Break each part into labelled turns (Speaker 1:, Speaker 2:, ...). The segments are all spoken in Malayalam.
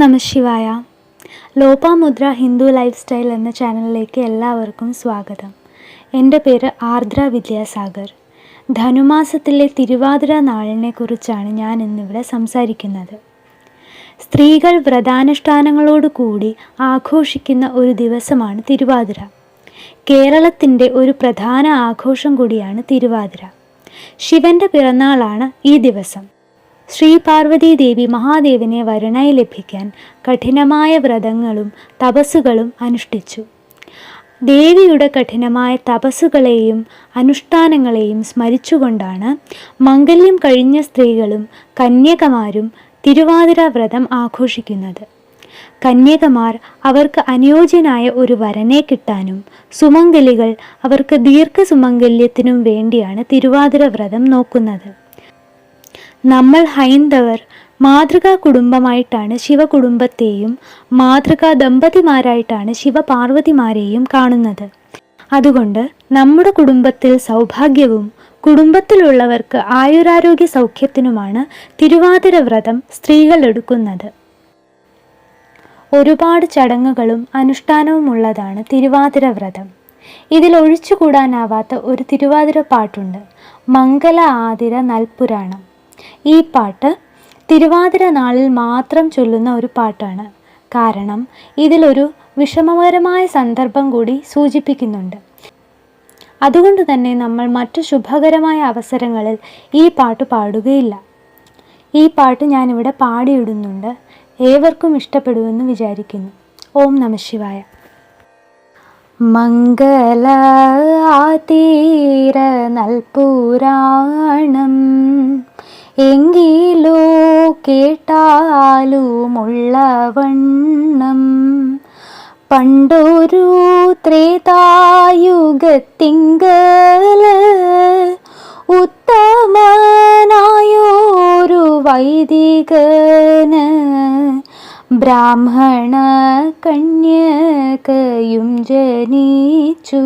Speaker 1: നമ ശിവായ. ലോപാമുദ്ര ഹിന്ദു ലൈഫ് സ്റ്റൈൽ എന്ന ചാനലിലേക്ക് എല്ലാവർക്കും സ്വാഗതം. എന്റെ പേര് ആർദ്ര വിദ്യാസാഗർ. ധനുമാസത്തിലെ തിരുവാതിര നാളിനെ കുറിച്ചാണ് ഞാൻ ഇന്നിവിടെ സംസാരിക്കുന്നത്. സ്ത്രീകൾ വ്രതാനുഷ്ഠാനങ്ങളോട് കൂടി ആഘോഷിക്കുന്ന ഒരു ദിവസമാണ് തിരുവാതിര. കേരളത്തിന്റെ ഒരു പ്രധാന ആഘോഷം കൂടിയാണ് തിരുവാതിര. ശിവന്റെ പിറന്നാളാണ് ഈ ദിവസം. ശ്രീ പാർവതീ ദേവി മഹാദേവനെ വരണായി ലഭിക്കാൻ കഠിനമായ വ്രതങ്ങളും തപസ്സുകളും അനുഷ്ഠിച്ചു. ദേവിയുടെ കഠിനമായ തപസ്സുകളെയും അനുഷ്ഠാനങ്ങളെയും സ്മരിച്ചുകൊണ്ടാണ് മംഗല്യം കഴിഞ്ഞ സ്ത്രീകളും കന്യകമാരും തിരുവാതിര വ്രതം ആഘോഷിക്കുന്നത്. കന്യകമാർ അവർക്ക് അനുയോജ്യനായ ഒരു വരനെ കിട്ടാനും സുമംഗലികൾ അവർക്ക് ദീർഘസുമംഗല്യത്തിനും വേണ്ടിയാണ് തിരുവാതിര വ്രതം നോക്കുന്നത്. നമ്മൾ ഹൈന്ദവർ മാതൃകാ കുടുംബമായിട്ടാണ് ശിവകുടുംബത്തെയും മാതൃകാ ദമ്പതിമാരായിട്ടാണ് ശിവപാർവതിമാരെയും കാണുന്നത്. അതുകൊണ്ട് നമ്മുടെ കുടുംബത്തിൽ സൗഭാഗ്യവും കുടുംബത്തിലുള്ളവർക്ക് ആയുരാരോഗ്യ സൗഖ്യത്തിനുമാണ് തിരുവാതിര വ്രതം സ്ത്രീകൾ എടുക്കുന്നത്. ഒരുപാട് ചടങ്ങുകളും അനുഷ്ഠാനവുമുള്ളതാണ് തിരുവാതിര വ്രതം. ഇതിൽ ഒഴിച്ചുകൂടാനാവാത്ത ഒരു തിരുവാതിര പാട്ടുണ്ട്. മംഗല ആതിര നൽപുരാണം. ഈ പാട്ട് തിരുവാതിര നാളിൽ മാത്രം ചൊല്ലുന്ന ഒരു പാട്ടാണ്. കാരണം ഇതിലൊരു വിഷമകരമായ സന്ദർഭം കൂടി സൂചിപ്പിക്കുന്നുണ്ട്. അതുകൊണ്ട് തന്നെ നമ്മൾ മറ്റു ശുഭകരമായ അവസരങ്ങളിൽ ഈ പാട്ട് പാടുകയില്ല. ഈ പാട്ട് ഞാനിവിടെ പാടിയിടുന്നുണ്ട്. ഏവർക്കും ഇഷ്ടപ്പെടുമെന്ന് വിചാരിക്കുന്നു. ഓം നമ ശിവായ. മംഗല ആതീര നൽപുരാണം. എങ്കിലോ കേട്ടാലുമുള്ളവണ്ണം. പണ്ടൊരു ത്രേതായുഗത്തിങ്കൽ ഉത്തമനായോരു വൈദികന്. ബ്രാഹ്മണ കന്യകയും ജനിച്ചു.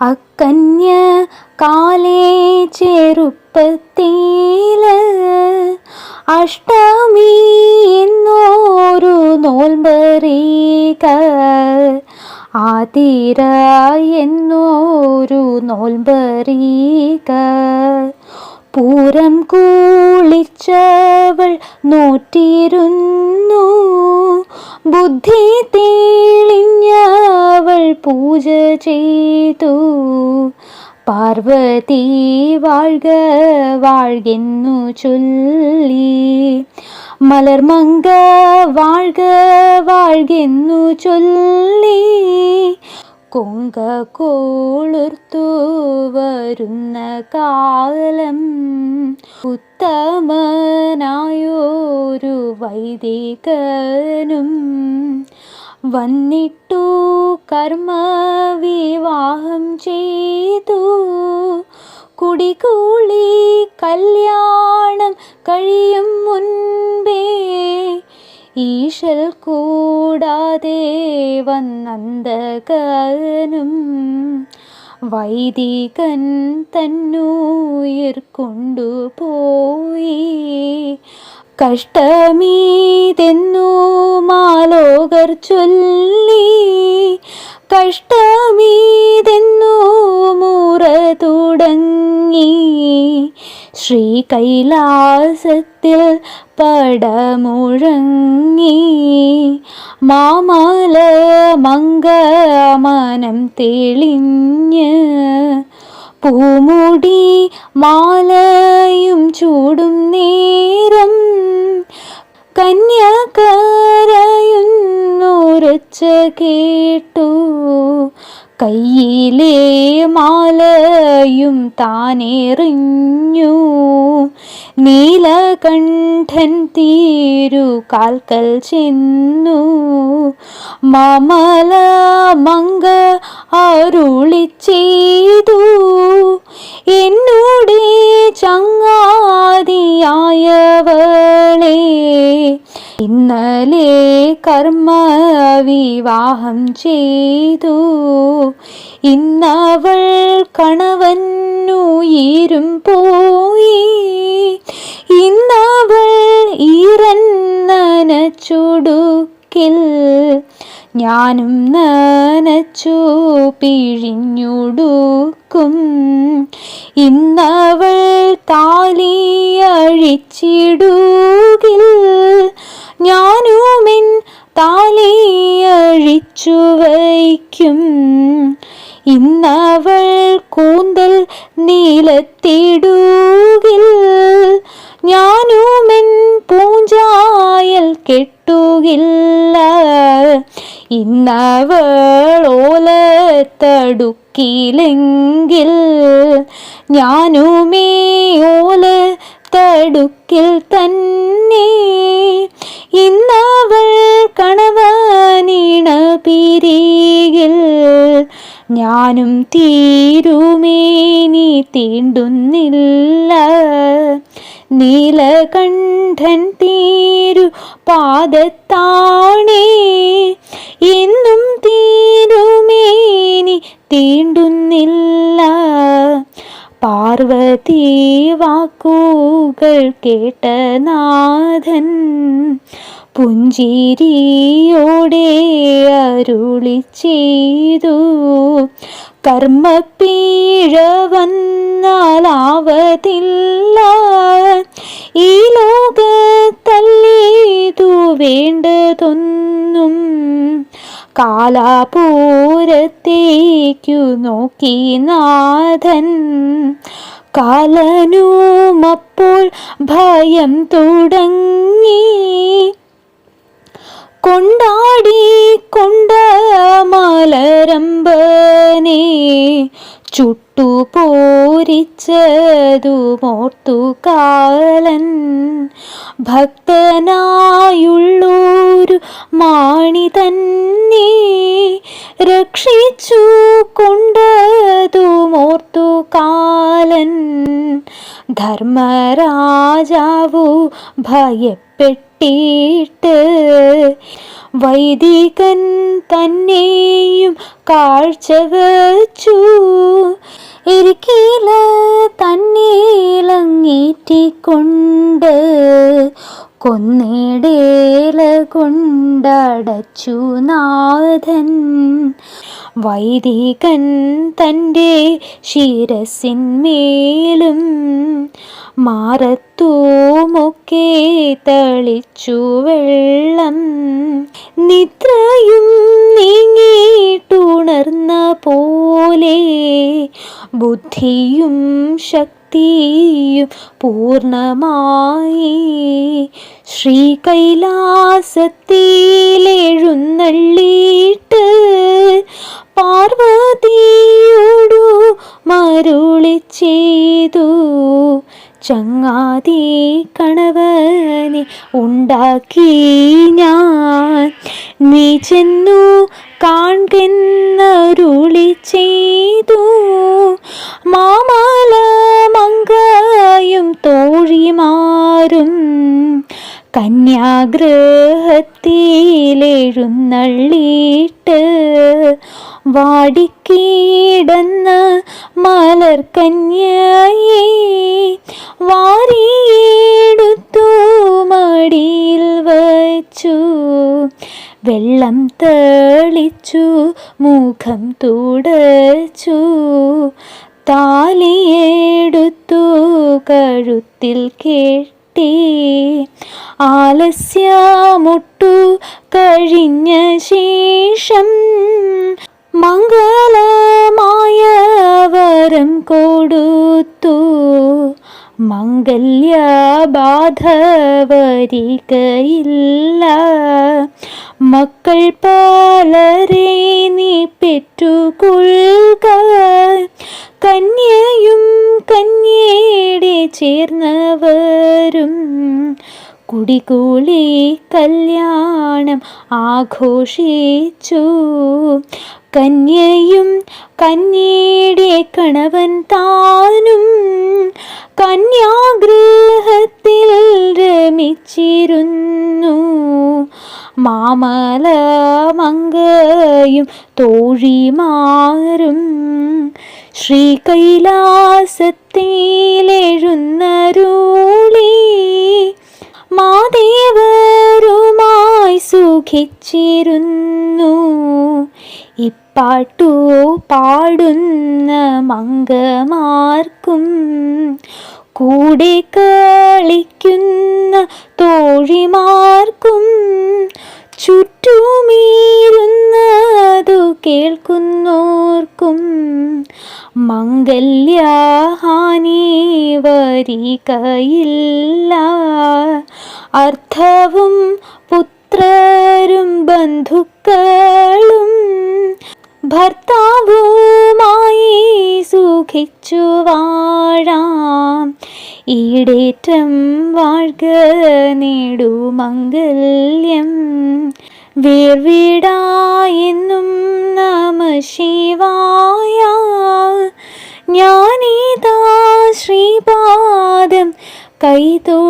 Speaker 1: അക്കന്യ കാലേ ചെറുപ്പത്തിൽ അഷ്ടമി എന്നോരു നോൽമ്പറീക ആതിര എന്നോരു നോൽമ്പറീക പൂരം കൂളിച്ചവൾ നോറ്റിരുന്നു. ബുദ്ധി തേളിഞ്ഞവൾ പൂജ ചെയ്തു. പാർവതി വാഴ്ക വാഴ്കെന്നു ചൊല്ലി. മലർമങ്ക വാഴ്ക വാഴ്കെന്നു ചൊല്ലി. കൊങ്ക കോളുർത്തു വരുന്ന കാലം ഉത്തമനായൊരു വൈദികനും വന്നിട്ടു കർമ്മ വിവാഹം ചെയ്തു. കുടികൂളി കല്യാണം കഴിയും മുൻപേ ഈശൽ കൂടാതെ വന്നന്തകനും വൈദികൻ തന്നുയിർ കൊണ്ടുപോയി കഷ്ടമീതെന്നു മാലോകർ ചൊല്ലി. കഷ്ടമീതെന്നു മുറ തുടങ്ങി. ശ്രീ കൈലാസത്തിൽ പടമുഴങ്ങി മാമല മംഗമനം തെളിഞ്ഞ് പൂമുടി മാലയും ചൂടും നേരം കന്യകരയുന്നൊരച്ച കേട്ടു കയ്യിലെ മാലയും താനെറിഞ്ഞു. നീലകണ്ഠൻ തീരു കാൽക്കൽ ചെന്നു. മാമല മങ്ക അരുളി ചെയ്തു. എന്നോടെ ചങ്ങാതിയായവളെ ഇന്നലെ കർമ്മ വിവാഹം ചെയ്തു. ഇന്നവൾ കണവന്നുയരും പോയി. ഇന്നവൾ ഈറന്നനച്ചുടുക്കിൽ ഞാനും നനച്ചു പിഴിഞ്ഞുടുക്കും. ഇന്നവൾ താലി അഴിച്ചിടുകിൽ താലി അഴിച്ചു വയ്ക്കും ഇന്നവൾ കൂന്തൽ നീലത്തിടുകിൽ. ഞാനുമെൻ പൂഞ്ചായൽ കെട്ടുകില്ല. ഇന്നവൾ ഓലത്തടുക്കിലെങ്കിൽ. ഞാനുമേ ഓല തടുക്കിൽ തന്നെ. ഇന്നവൾ കണവാനിണ പിരികിൽ ഞാനും തീരുമേനി തീണ്ടുന്നില്ല. നീലകണ്ഠൻ തീരു പാദത്താണേ. എന്നും തീരുമേനി തീണ്ടുന്നില്ല. പാർവതി വാക്കുകൾ കേട്ട നാഥൻ പുഞ്ചിരിയോടെ അരുളി ചെയ്തു. കർമ്മപ്പീഴ വന്നാലാവതില്ല ഈ ലോകത്തല്ലേതു വേണ്ടതൊന്നും കാലാപൂരത്തേക്കു നോക്കി നാഥൻ. കാലനുമപ്പോൾ ഭയം തുടങ്ങി. കൊണ്ടാടി കൊണ്ട മലരമ്പനെ ചുട്ടുപോരിച്ചതുമോർത്തു കാലൻ ഭക്തനായുള്ളൊരു മാണി തന്നെ രക്ഷിച്ചു കൊണ്ടതുമോർത്തു കാലൻ ധർമ്മരാജാവു ഭയപ്പെട്ടിട്ട് വൈദികൻ തന്നെയും കാഴ്ച വച്ചു. ഇരിക്കീല തന്നീലങ്ങേറ്റിക്കൊണ്ട് കൊന്നിടേല കൊണ്ടടച്ചു നാഥൻ. വൈദികൻ തന്റെ ശിരസിന്മേലും മാറത്തുമൊക്കെ തളിച്ചു വെള്ളം. നിദ്രയും നീങ്ങിയിട്ടുണർന്ന പോലെ ബുദ്ധിയും ശക്തിയും പൂർണമായി ശ്രീ ഉണ്ടാക്കി ഞാൻ നീ ചെന്നു കാൺകെന്നരുളി ചെയ്തു. മാമാല മങ്കയും തോഴിമാരും കന്യാഗ്രഹത്തിലെഴുന്നള്ളിയിട്ട് വാടിക്കീടന്ന കന്യായി വാരിയെടുത്തു മടിയിൽ വച്ചു. വെള്ളം തളിച്ചു മുഖം തുടച്ചു. താലിയെടുത്തു കഴുത്തിൽ കെട്ടി. ആലസ്യമൊട്ടു കഴിഞ്ഞ ശേഷം മംഗളമായ വരം കൊടുത്തു. മംഗല്യബാധ വരികയില്ല മക്കൾ പലരെ നീ പെറ്റുകൊള്ളുക. കന്യയും കന്യയുടെ ചേർന്നവരും കുടികൂളി കല്യാണം ആഘോഷിച്ചു. കന്യയും കന്യയുടെ കണവൻ താനും കന്യാഗൃഹത്തിൽ രമിച്ചിരുന്നു. മാമല മംഗയും തോഴിമാരും ശ്രീ കൈലാസത്തിലെഴുന്നരുളി മാദേവരുമായി സുഖിച്ചിരുന്നു. ഇപ്പാട്ടു പാടുന്ന മംഗമാർക്കും കൂടെ കളിക്കുന്ന തോഴിമാർക്കും ചുറ്റുമീരുന്നതു കേൾക്കുന്നോർക്കും മംഗല്യഹാനി വരികയില്ല അർത്ഥവും പുത്രരും ബന്ധുക്കളും ഭർത്താവുമായി സുഖിച്ചു വാഴാം. ഈടേറ്റം വാഴ്ക നേടുമംഗല്യം. വേർവീടായെന്നും നമ ശിവായ. ഞാനീതാ ശ്രീപാദം കൈതൊഴുന്നേ.